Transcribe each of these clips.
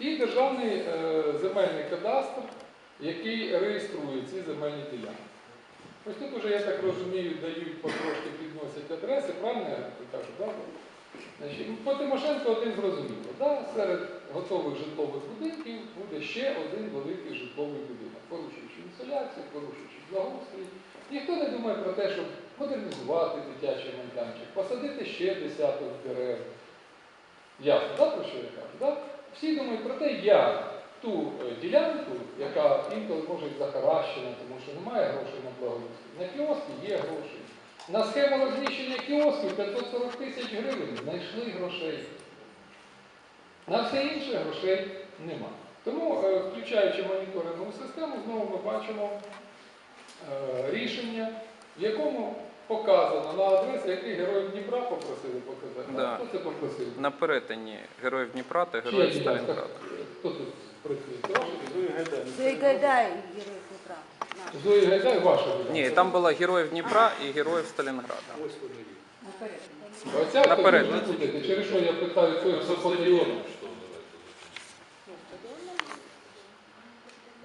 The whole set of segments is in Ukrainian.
і державний е, земельний кадастр, який реєструє ці земельні ділянки. Ось тут уже, я так розумію, дають потрошки підносять адреси, правильно я кажу, так? Значить, по Тимошенко один зрозуміло. Да? Серед готових житлових будинків буде ще один великий житловий будинок, порушуючи інсоляцію, порушуючи благоустрій. Ніхто не думає про те, щоб модернізувати дитячий майданчик, посадити ще десяток дерев. Ясно, так, про що я кажу? Да? Всі думають про те, як ту е, ділянку, яка інколи може захаращена, тому що немає грошей на благоустрій. На кіоски є гроші. На схему розміщення кіосків 540 тисяч гривень знайшли грошей. На все інше грошей нема. Тому, е, включаючи моніторингову систему, знову ми бачимо е, рішення, в якому показано на адресі, який героїв Дніпра попросили показати. Да. Хто це попросив? На перетині героїв Дніпра та героїв ділянка? Сталінграда. Хто тут працює? Це ваша? Зои Гайдай, герой Днепра. наш. Зоя Гайдай, ваша ділянка? Ні, там була героїв Дніпра і героїв Сталінграда. Наперед. Оця хто Наперед. буде, через що я питаю той, хто подайоном.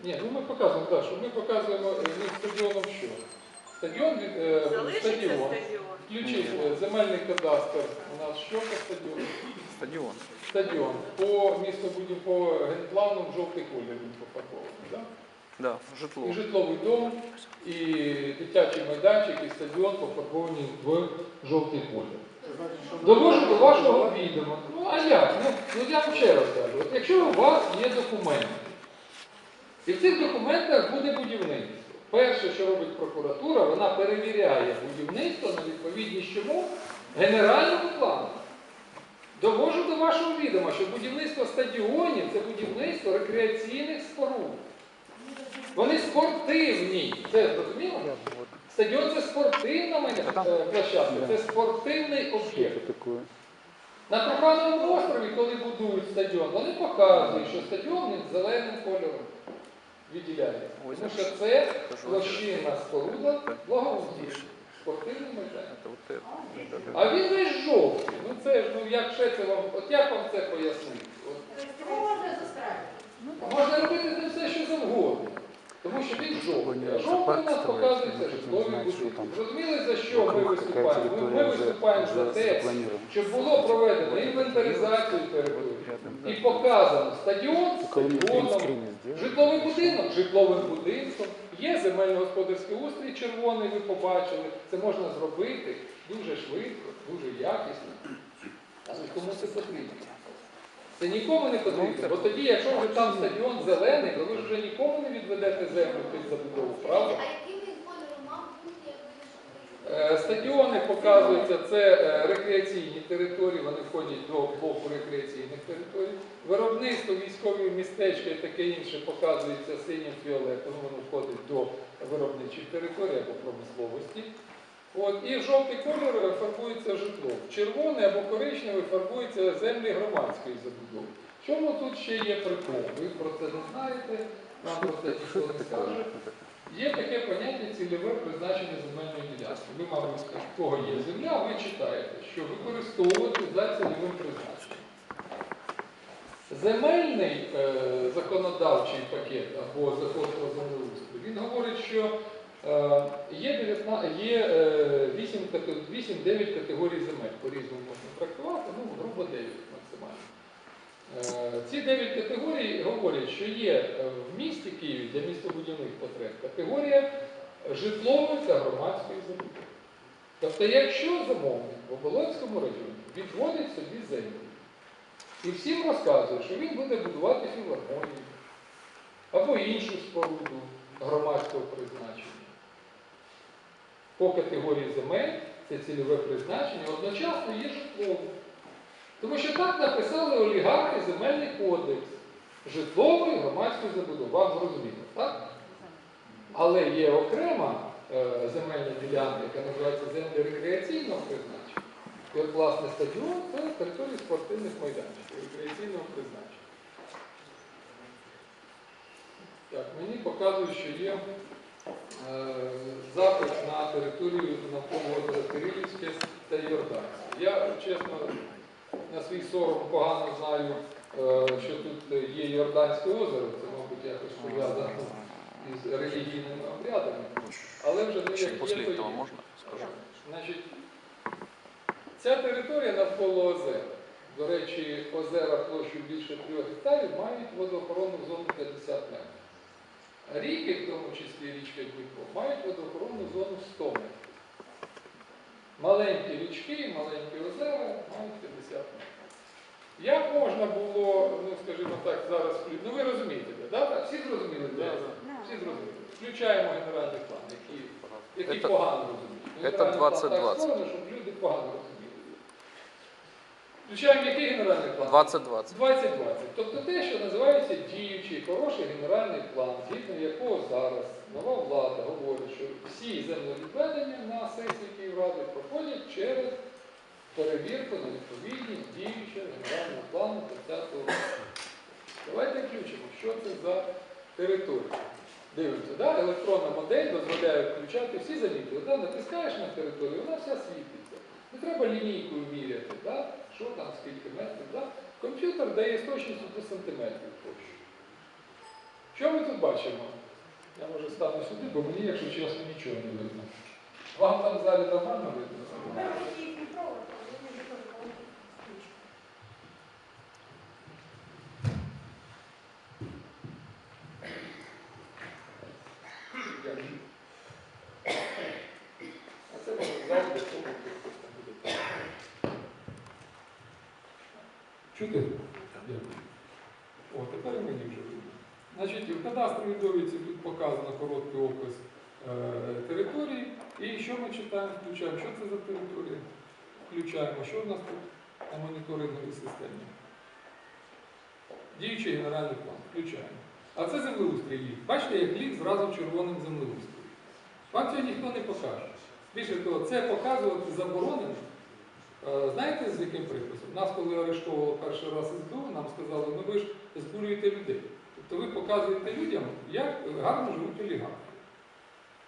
Ні, ну ми показуємо, так, що ми показуємо е, від стадіоном що? Стадіон е, Залишиться стадіон. стадіон. Включить е, земельний кадастр. У нас що по стадіону? Стадіон. Стадіон. По містобудів, по генплану в жовтий колір він пофарбований. Да? Да, житло. І житловий дом, і дитячий майданчик, і стадіон пофарбовані в жовтий колір. Довожу до вашого відома. Ну а як? Ну, ну я вам ще раз кажу, от якщо у вас є документи, і в цих документах буде будівництво. Перше, що робить прокуратура, вона перевіряє будівництво на відповідність чому генеральному плану. Довожу до вашого відома, що будівництво стадіонів це будівництво рекреаційних споруд. Вони спортивні. Це зрозуміло? Стадіон це спортивна е, площадка, це спортивний об'єкт. На Трухановому острові, коли будують стадіон, вони показують, що стадіон зеленим кольором виділяється. Тому що це площина споруда благоустрою. Спортивний це. А він весь жовтий. Ну це ж, ну як ще це вам, от як вам це пояснити? От Можна робити з ним все, що завгодно. Тому що він жовтий. А жовтий у нас показується житлові будинки. Зрозуміли, за що ми виступаємо? Ми, ми виступаємо за те, щоб було проведено інвентаризацію території і показано стадіон стадіоном, житловий будинок житловим будинком. Є земельно-господарський устрій червоний, ви побачили. Це можна зробити дуже швидко, дуже якісно. Але кому це потрібно? Це нікому не потрібно, бо тоді, якщо вже там стадіон зелений, то ви ж вже нікому не відведете землю під забудову, правда? А яким він кольором мав бути, як ви що Е, Стадіони показуються, це е, рекреаційні території, вони входять до блоку рекреаційних територій. Виробництво, військові містечка і таке інше показується синім фіолетовим, воно входить до виробничих територій або промисловості. От, і жовтий кольор е, фарбується житло. Червоний або коричневий фарбуються землі громадської забудови. Чому тут ще є прикол? Ви про це не знаєте, нам про це ніхто не скаже. Є таке поняття цільове призначення земельної ділянки. Ви, мабуть, в кого є земля, ви читаєте, що використовувати за цільовим призначенням. Земельний е, законодавчий пакет або закон про землеустрій, він говорить, що е, є 19, є е, 8, 8-9 категорій земель, по-різному можна трактувати, ну, грубо 9 максимально. Е, Ці 9 категорій говорять, що є е, в місті категорія житлової та громадської забудови. Тобто, якщо замовник в Оболонському районі відводить собі землю і всім розказує, що він буде будувати філармонію або іншу споруду громадського призначення, по категорії земель це цільове призначення одночасно є житловим. Тому що так написали олігархи земельний кодекс житлової громадської забудови. Вам зрозуміло, так? Але є окрема е, земельна ділянка, яка називається землі рекреаційного призначення. І от, власне, стадіон це територія спортивних майданчиків, рекреаційного призначення. Так, мені показують, що є е, запит на територію навколо Кирилівське та Йорданське. Я, чесно, на свій сором погано знаю е, що тут є Йорданське озеро, це, мабуть, якось пов'язано із релігійними обрядами. Але вже не як є, то можна скажу? Значить, ця територія навколо озер. До речі, озера площею більше 3 гектарів мають водоохоронну зону 50 метрів. Ріки, в тому числі річка Дніпро, мають водоохоронну зону 100 метрів. Маленькі річки, маленькі озера мають 50 метрів. Як можна було, ну скажімо так, зараз Ну ви розумієте, да? так? Всі зрозуміли? де? Всі зрозуміли. Включаємо генеральний план, який, який Это- погано розуміють. это Генеральний план 2020. Так створено, щоб люди погано розуміли. Включаємо який генеральний план? 2020. 2020. Тобто те, що називається діючий хороший генеральний план, згідно якого зараз нова влада говорить, що всі землевідведення на сесії Київради проходять через перевірку на відповідність діючого генерального плану 30 року. Давайте включимо, що це за територія. Дивимося, да? електронна модель дозволяє включати всі замітили. Да? Натискаєш на територію, вона вся світиться. Не треба лінійкою міряти, да? що там, скільки метрів. Да? Комп'ютер дає з точністю до сантиметрів площу. Що ми тут бачимо? Я може стану сюди, бо мені, якщо чесно, нічого не видно. Вам там в залі нормально видно? Дякую. А це може зал для того, як хтось там буде. Чути? Дякую. О, тепер мені вже видно. Значить, в кадастровій довідці тут показано короткий опис е, території. І що ми читаємо, включаємо? Що це за територія? Включаємо. Що в нас тут на моніторинговій системі? Діючий генеральний план. Включаємо. А це землеустрій ліг. Бачите, як ліг зразу червоним землеустрій. Вам цього ніхто не покаже. Більше того, це показувати заборонено. Е, Знаєте, з яким приписом? Нас, коли арештовували перший раз СБУ, нам сказали, ну ви ж збурюєте людей. Тобто ви показуєте людям, як гарно живуть олігархи.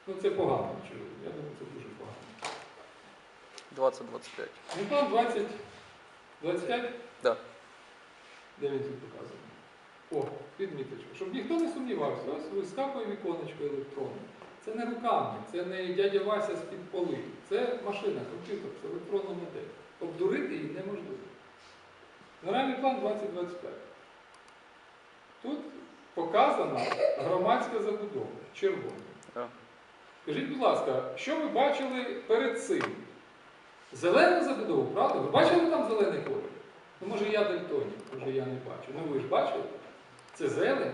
Ну це погано, очевидно. Я думаю, це дуже погано. 2025. Ну там 20, 25? Да. Де він тут показаний? О, підміточка. Щоб ніхто не сумнівався, ось вискакує віконечко електронне. Це не руками, це не дядя Вася з-під поли. Це машина, комп'ютер, це електронна модель. Обдурити її неможливо. Генеральний план 2025. Тут показана громадська забудова червоною. Да. Скажіть, будь ласка, що ви бачили перед цим? Зелену забудову, правда? Ви бачили там зелений колір? Ну, може я дальтонік, може я не бачу. Ну ви ж бачили? Це зелень.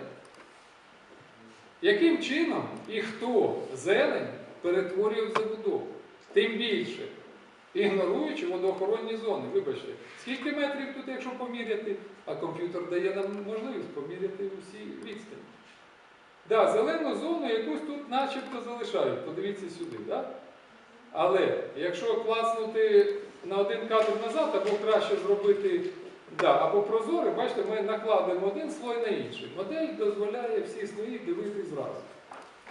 Яким чином і хто зелень перетворює в забудову? Тим більше, ігноруючи водоохоронні зони. Вибачте, скільки метрів тут, якщо поміряти, а комп'ютер дає нам можливість поміряти усі відстані. Да, зелену зону якусь тут начебто залишають. Подивіться сюди. Да? Але якщо класнути на один кадр назад, або краще зробити, да, або прозоре, бачите, ми накладемо один слой на інший. Модель дозволяє всі слої дивитись зразу.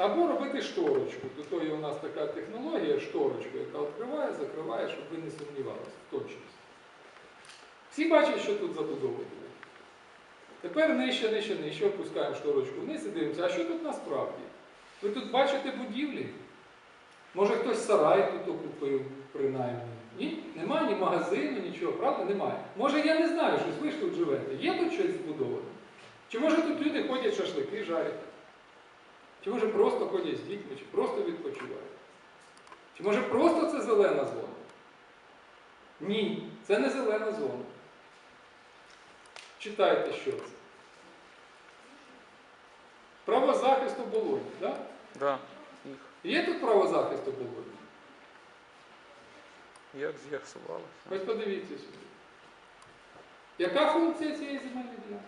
Або робити шторочку. Тут є у нас така технологія, шторочку, яка відкриває, закриває, щоб ви не сумнівалися в точності. Всі бачать, що тут забудова. Тепер нижче, нижче, нижче опускаємо шторочку вниз і дивимося, а що тут насправді? Ви тут бачите будівлі? Може хтось сарай тут окупив, принаймні. Ні? Немає ні магазину, нічого, правда? Немає. Може я не знаю, щось ви ж тут живете. Є тут щось збудоване? Чи може тут люди ходять шашлики жарять? Чи може просто ходять з дітьми, чи просто відпочивають? Чи може просто це зелена зона? Ні, це не зелена зона. Читайте, що це. Право захисту болоні, так? Да. Їх. Є тут право захисту болоні? Як з'ясувалося? Ось подивіться сюди. Яка функція цієї земельної ділянки?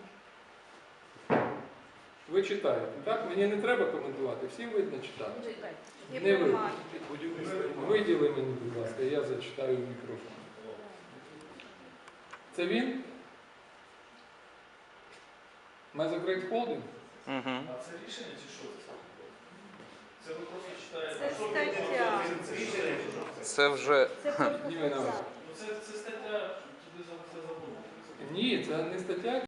Ви читаєте, так? Мені не треба коментувати, всім видно читати. Не видно. Виділи мені, будь ласка, я зачитаю в мікрофон. Це він? Мезокрейт Холдинг? А це рішення чи що це? Це ви просто читаєте. Це ви рішення чи що? Це вже Це ви стаття. Ну це, це стаття, туди це забув. Ні, це не стаття